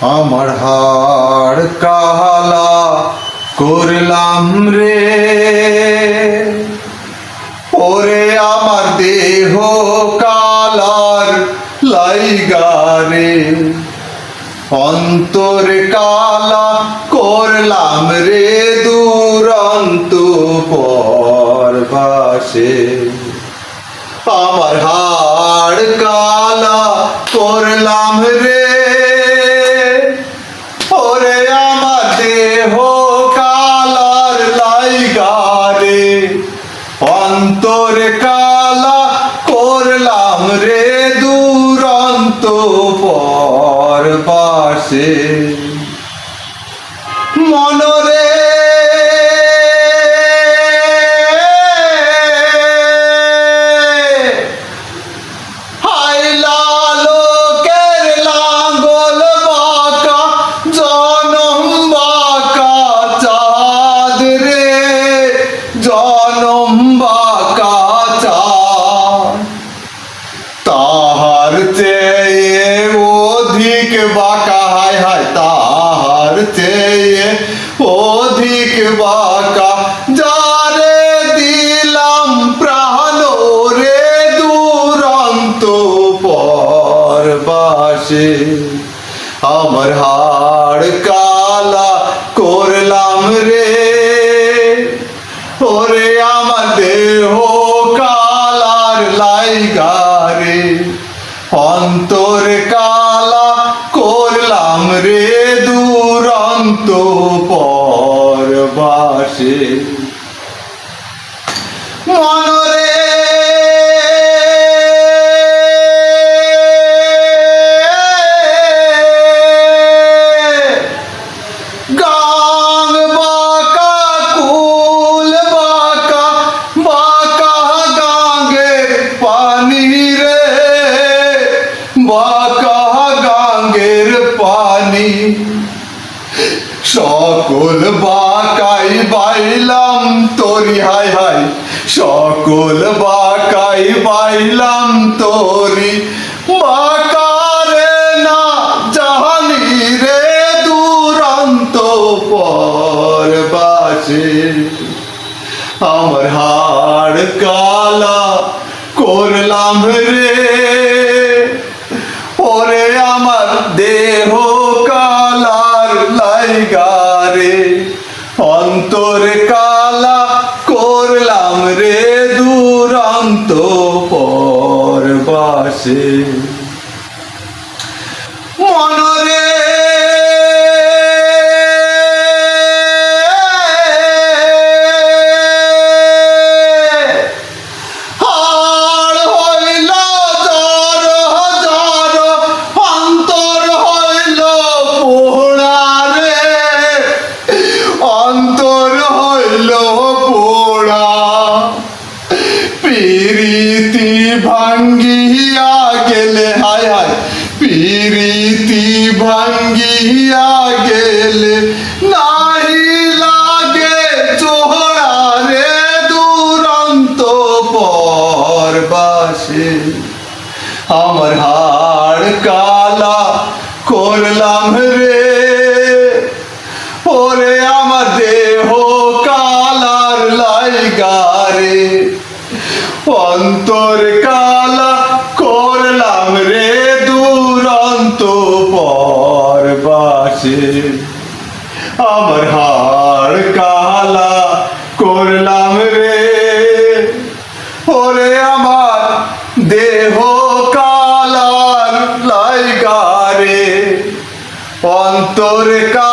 আমার হাড় কালা করলাম রে। ওরে আমার দেহ কালার লাইগারে অন্তর কালা করলাম রে দুরন্ত পরবাসে আমার হাড় কালা করলাম রে দুরন্ত পর পাশে। মনরে জনম বাঁকা বাঁকা, হায় হায়, তাহার চেয়ে অধিক বাঁকা। যারে দিলাম প্রাণ রে দুরন্ত পরবাসে, আমার হাড় কালা করলাম রে। ওরে, আমার দেহ কালার লাইগারে অন্তর কালা রে দুরন্ত পরবাসে গাঙ্গের পানি, সকল বাকাই বাইলাম তোরি, হাই হাই। সকল বাকাই বাইলাম তোরি না আমার হাড় কালা করলাম রে লাইগারে অন্তর কালা করলাম রে দুরন্ত পরবাসে। মনরে ভাঙ্গিয়া গেলে, হায় হায়, পিরিতি ভাঙ্গিয়া গেলে নাহি লাগে চোহরা রে দুরন্ত পরবাসে। আমার হাড় কালা করলাম রে, ওরে আমার দেহ কালার লাইগারে অন্তর আমার হাড় কালা করলাম রে। ওরে আমার দেহ কালার লাইগারে অন্তর কালা